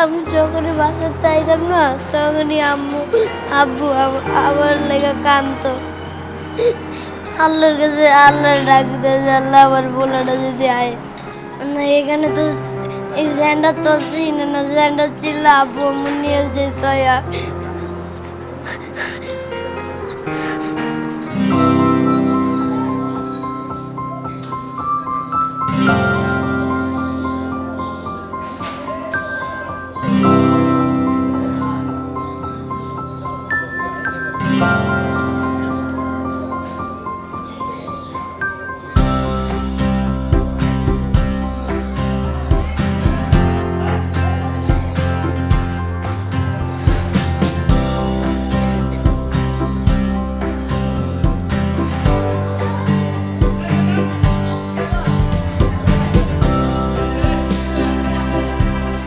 আমি যখনই বাসার চাইতাম না, তখনই আম্মু, আব্বু আম- আমার লেগে কান্ত আল্লাহর কাছে আল্লাহ ডাক দেয় আল্লাহ আমার বোলাটা যদি আয়। না, এখানে তো এই স্যান্ডার তো চিনে না স্যান্ডার চিল্লা আব্বু আম্মু নিয়ে যেত Bye.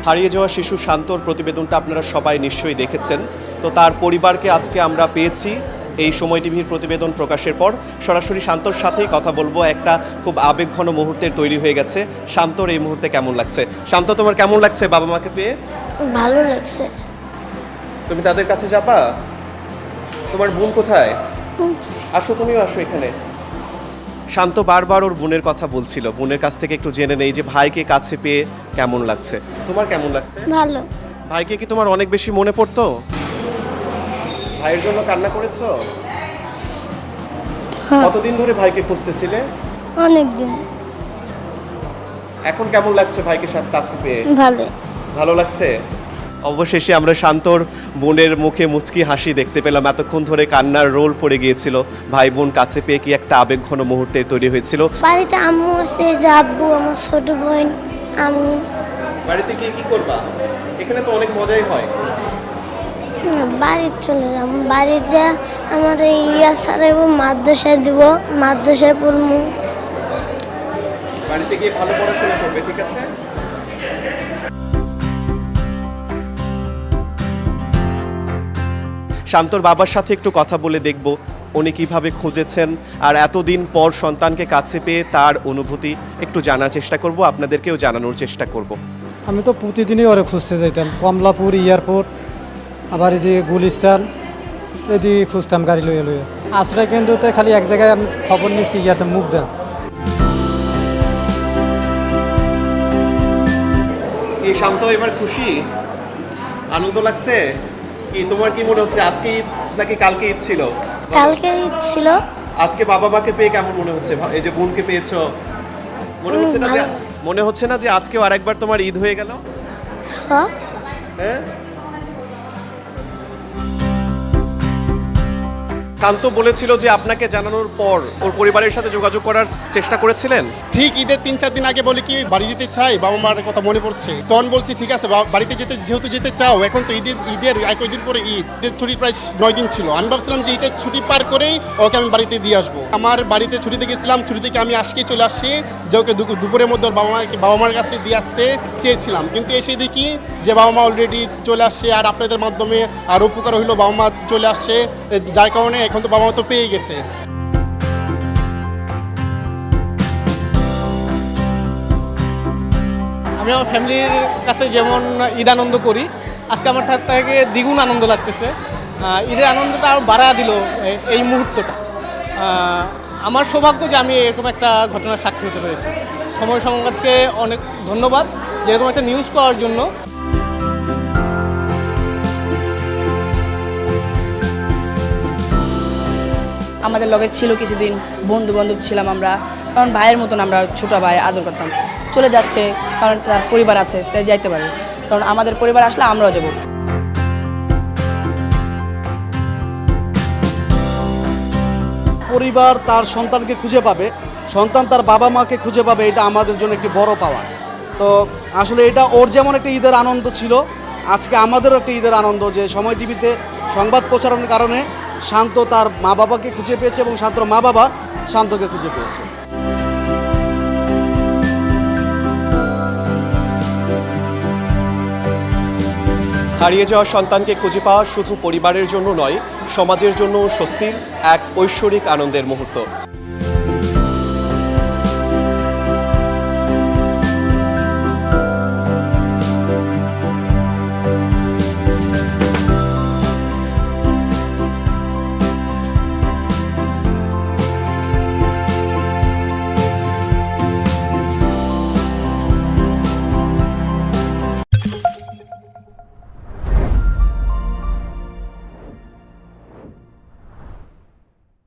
হারিয়ে যাওয়া শিশু শান্তর প্রতিবেদনটা আপনারা সবাই নিশ্চয়ই দেখেছেন। তো তার পরিবারকে আজকে আমরা পেয়েছি এই সময় টিভির প্রতিবেদন প্রকাশের পর। সরাসরি শান্তর সাথেই কথা বলব। একটা খুব আবেগঘন মুহূর্তের তৈরি হয়ে গেছে। শান্তর এই মুহূর্তে কেমন লাগছে? শান্ত তোমার কেমন লাগছে বাবা মাকে পেয়ে? ভালো লাগছে। তুমি তাদের কাছে যাবা? তোমার বোন কোথায়? আসো তুমিও আসো এখানে। শান্ত বারবার ওর বোনের কথা বলছিল। বোনের কাছ থেকে একটু জেনে নেই যে ভাইকে কাছে পেয়ে কেমন লাগছে? তোমার কেমন লাগছে? ভালো। ভাইকে কি তোমার অনেক বেশি মনে পড়তো? ভাইয়ের জন্য কান্না করেছ? হ্যাঁ। কতদিন ধরে ভাইকে খুঁজতেছিলে? অনেক দিন এখন কেমন লাগছে ভাইকে সাথে কাছে পেয়ে? ভালো। ভালো লাগছে? অবশেষে আমরা শান্তর বোনের মুখে মুচকি হাসি দেখতে পেলাম। এতক্ষণ ধরে কান্নার রোল পড়ে গিয়েছিল। ভাই বোন কাছে পেয়ে কি একটা আবেগঘন মুহূর্তে তৈরি হয়েছিল। বাড়িতে আম্মু আছে আব্বু আমার ছোট বোন। আমি। বাড়িতে গিয়ে কি করবা? এখানে তো অনেক মজাই হয়। বাড়ি চলে যাব। বাড়ি যা আমার এই ইয়া সারাইব মাদ্রাসায় দিব। মাদ্রাসায় পড়ব বাড়িতে গিয়ে ভালো পড়াশোনা করবে ঠিক আছে? শান্তর বাবার সাথে একটু কথা বলে দেখব। উনি কীভাবে খুঁজেছেন আর এতদিন পর সন্তানকে কাছে পেয়ে তার অনুভূতি একটু জানার চেষ্টা করব আপনাদেরকেও জানানোর চেষ্টা করব। আমি তো প্রতিদিনই ওরে খুঁজতে যাইতাম কমলাপুর এয়ারপোর্ট আবার এদিকে গুলিস্তান এদিকে খুঁজতাম গাড়ি লইয়া লইয়া। আশ্রয় কেন্দ্রতে খালি এক জায়গায় আমি খবর নিয়েছি ইয়াতে মুখ দেন এই শান্ত এবার খুশি? আনন্দ লাগছে? কি তোমার কি মনে হচ্ছে আজকে ঈদ নাকি কালকে ঈদ ছিল? কালকে ছিল। আজকে বাবা মাকে পেয়ে কেমন মনে হচ্ছে? এই যে বোনকে পেয়েছ মনে হচ্ছে না যে মনে হচ্ছে না যে আজকেও আরেকবার তোমার ঈদ হয়ে গেল? হ্যাঁ? কান্ত বলেছিল যে আপনাকে জানানোর পর ওর পরিবারের সাথে যোগাযোগ করার চেষ্টা করেছিলেন? ঠিক, ঈদের তিন চার দিন আগে বলে কি বাড়ি যেতে চাই, বাবা মার কথা মনে পড়ছে। তখন বলছি, ঠিক আছে বাড়িতে যেতে যেহেতু যেতে চাও, এখন তো ঈদের ঈদের এক দিন পরে ঈদ, ঈদের ছুটি প্রায় নয় দিন ছিল। আমি ভাবছিলাম যে এটা ছুটি পার করেই ওকে আমি বাড়িতে দিয়ে আসব। আমার বাড়িতে ছুটিতে গেছিলাম ছুটি থেকে আমি আজকেই চলে আসছি যে ওকে দুপুর- দুপুরের মধ্যে ওর বাবা মাকে বাবা মার কাছে দিয়ে আসতে চেয়েছিলাম। কিন্তু এসে দেখি যে বাবা মা অলরেডি চলে আসছে আর আপনাদের মাধ্যমে আর উপকার হইল, বাবা মা চলে আসছে যার কারণে এখন তো বাবা মা তো পেয়ে গেছে। আমি আমার ফ্যামিলির কাছে যেমন ঈদ আনন্দ করি, আজকে আমার থেকে দ্বিগুণ আনন্দ লাগতেছে। ঈদের আনন্দটা আরও বাড়া দিল এই মুহূর্তটা। আমার সৌভাগ্য যে আমি এরকম একটা ঘটনার সাক্ষী হতে পেরেছি। সময় সংবাদকে অনেক ধন্যবাদ। যেরকম একটা নিউজ করার জন্য আমাদের লগে ছিল কিছুদিন বন্ধু বান্ধব ছিলাম আমরা। কারণ ভাইয়ের মতন আমরা ছোটো ভাই, আদর করতাম। চলে যাচ্ছে, কারণ তার পরিবার আছে, তাই যাইতে পারে। কারণ আমাদের পরিবার আসলে আমরাও যাব। পরিবার তার সন্তানকে খুঁজে পাবে। সন্তান তার বাবা মাকে খুঁজে পাবে, এটা আমাদের জন্য একটি বড় পাওয়া। তো আসলে এটা ওর যেমন একটা ঈদের আনন্দ ছিল, আজকে আমাদেরও একটা ঈদের আনন্দ যে সময় টিভিতে সংবাদ প্রচারণের কারণে শান্ত তার মা বাবাকে খুঁজে পেয়েছে এবং শান্তর মা বাবা শান্তকে খুঁজে পেয়েছে। হারিয়ে যাওয়া সন্তানকে খুঁজে পাওয়া শুধু পরিবারের জন্য নয়, সমাজের জন্য স্বস্তির এক ঐশ্বরিক আনন্দের মুহূর্ত।